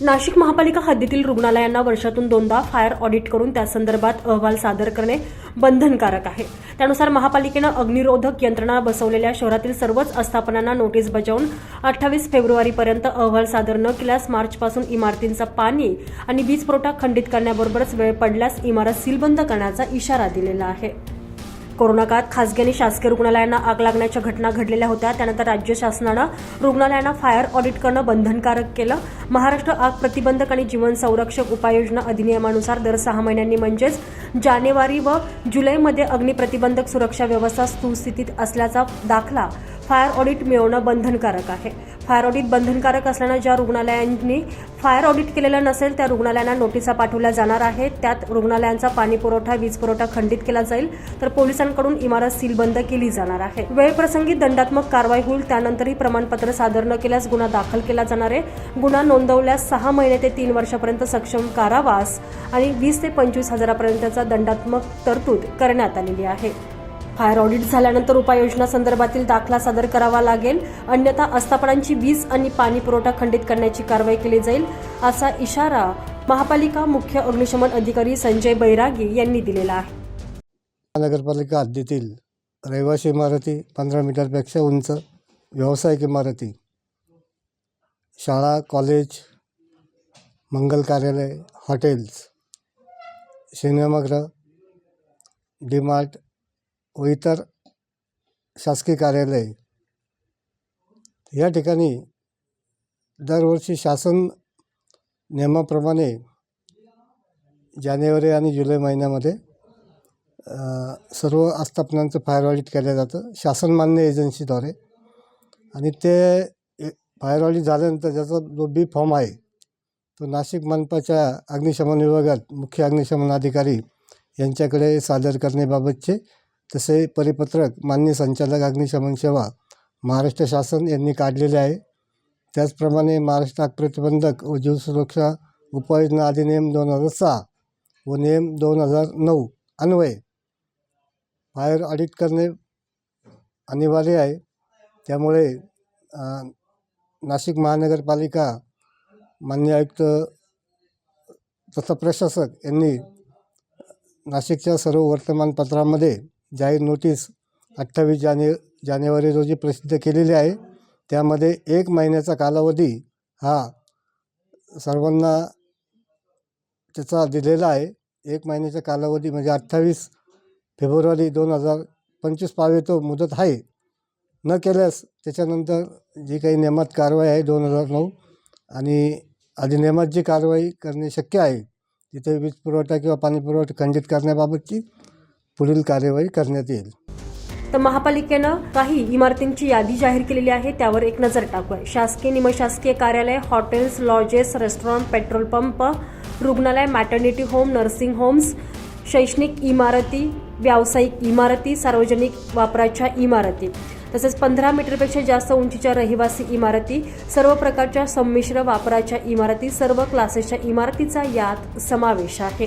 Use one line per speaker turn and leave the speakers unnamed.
नाशिक महापालिका हद्दीतील रुग्णालयांना वर्षातून दोनदा फायर ऑडिट करून त्या संदर्भात अहवाल सादर करणे बंधनकारक आहे. त्यानुसार महापालिकेनं अग्निरोधक यंत्रणा बसवलेल्या शहरातील सर्वच आस्थापनांना नोटीस बजावून अठ्ठावीस फेब्रुवारीपर्यंत अहवाल सादर न केल्यास मार्चपासून इमारतींचा पाणी आणि वीज पुरवठा खंडित करण्याबरोबरच वेळ पडल्यास इमारत सीलबंद करण्याचा इशारा दिलेला आहे. कोरोना काळात खासगी आणि शासकीय रुग्णालयांना आग लागण्याच्या घटना घडलेल्या होत्या. त्यानंतर राज्य शासनानं रुग्णालयांना फायर ऑडिट करणं बंधनकारक केलं. महाराष्ट्र आग प्रतिबंधक आणि जीवन संरक्षक उपाययोजना अधिनियमानुसार दर सहा महिन्यांनी म्हणजेच जानेवारी व जुलैमध्ये अग्निप्रतिबंधक सुरक्षा व्यवस्था सुस्थितीत असल्याचा दाखला फायर ऑडिट मिळवणं बंधनकारक आहे. फायर ऑडिट बंधनकारक असल्यानं ज्या रुग्णालयांनी फायर ऑडिट केलेलं नसेल त्या रुग्णालयांना नोटिसा पाठवल्या जाणार आहेत. त्यात रुग्णालयांचा पाणी पुरवठा वीज पुरवठा खंडित केला जाईल. तर पोलिसांकडून इमारत सीलबंद केली जाणार आहे. वेळप्रसंगी दंडात्मक कारवाई होईल त्यानंतरही प्रमाणपत्र सादर न केल्यास गुन्हा दाखल केला जाणार आहे. गुन्हा नोंदवल्यास सहा महिने ते तीन वर्षापर्यंत सक्षम कारावास आणि वीस ते पंचवीस हजारापर्यंतचा दंडात्मक तरतूद करण्यात आलेली आहे. फायर ऑडिट झाल्यानंतर उपाययोजना संदर्भातील दाखला सादर करावा लागेल. अन्यथा आस्थापनांची वीज आणि पाणी पुरवठा खंडित करण्याची कारवाई केली जाईल असा इशारा महापालिका मुख्य अग्निशमन अधिकारी संजय बैरागी यांनी दिलेला आहे.
महानगरपालिका हद्दीतील रहिवासी इमारती पंधरा मीटरपेक्षा उंच व्यावसायिक इमारती शाळा कॉलेज मंगल कार्यालय हॉटेल्स सिनेमागृह डीमार्ट व इतर शासकीय कार्यालय या ठिकाणी दरवर्षी शासन नियमाप्रमाणे जानेवारी आणि जुलै महिन्यामध्ये सर्व आस्थापनांचं फायर ऑडिट केलं जातं शासनमान्य एजन्सीद्वारे आणि ते ए- फायर ऑडिट झाल्यानंतर ज्याचा जो बी फॉर्म आहे तो नाशिक मनपाच्या अग्निशमन विभागात मुख्य अग्निशमन अधिकारी यांच्याकडे सादर करण्याबाबतचे तसे परिपत्रक मान्य संचालक अग्निशमन सेवा महाराष्ट्र शासन यांनी काढलेले आहे. त्याचप्रमाणे महाराष्ट्र आग प्रतिबंधक व जीव सुरक्षा उपाययोजना अधिनियम दोन हजार सहा व नियम दोन हजार नऊ अन्वये. फायर ऑडिट करणे अनिवार्य आहे. त्यामुळे नाशिक महानगरपालिका मान्य आयुक्त तथा प्रशासक यांनी नाशिकच्या सर्व वर्तमानपत्रामध्ये जाहीर नोटीस अठ्ठावीस जाने जानेवारी रोजी प्रसिद्ध केलेली आहे. त्यामध्ये एक महिन्याचा कालावधी हा सर्वांना त्याचा दिलेला आहे. एक महिन्याचा कालावधी म्हणजे अठ्ठावीस फेब्रुवारी दोन हजार पंचवीस पावे तो मुदत आहे. न केल्यास त्याच्यानंतर जी काही नियमात कारवाई आहे दोन हजार नऊ आणि अधिनियमात जी कारवाई करणे शक्य आहे तिथे वीज पुरवठा किंवा पाणी पुरवठा खंडित करण्याबाबतची पुढील कार्यवाही करण्यात येईल.
तर महापालिकेनं काही इमारतींची यादी जाहीर केलेली आहे त्यावर एक नजर टाकूया. शासकीय निमशासकीय कार्यालय hotels lodges restaurant petrol pump रुग्णालय मॅटर्निटी होम नर्सिंग होम्स शैक्षणिक इमारती व्यावसायिक इमारती सार्वजनिक वापराच्या इमारती तसेच पंधरा मीटरपेक्षा जास्त उंचीच्या रहिवासी इमारती सर्व प्रकारच्या संमिश्र वापराच्या इमारती सर्व क्लासेसच्या इमारतीचा यात समावेश आहे.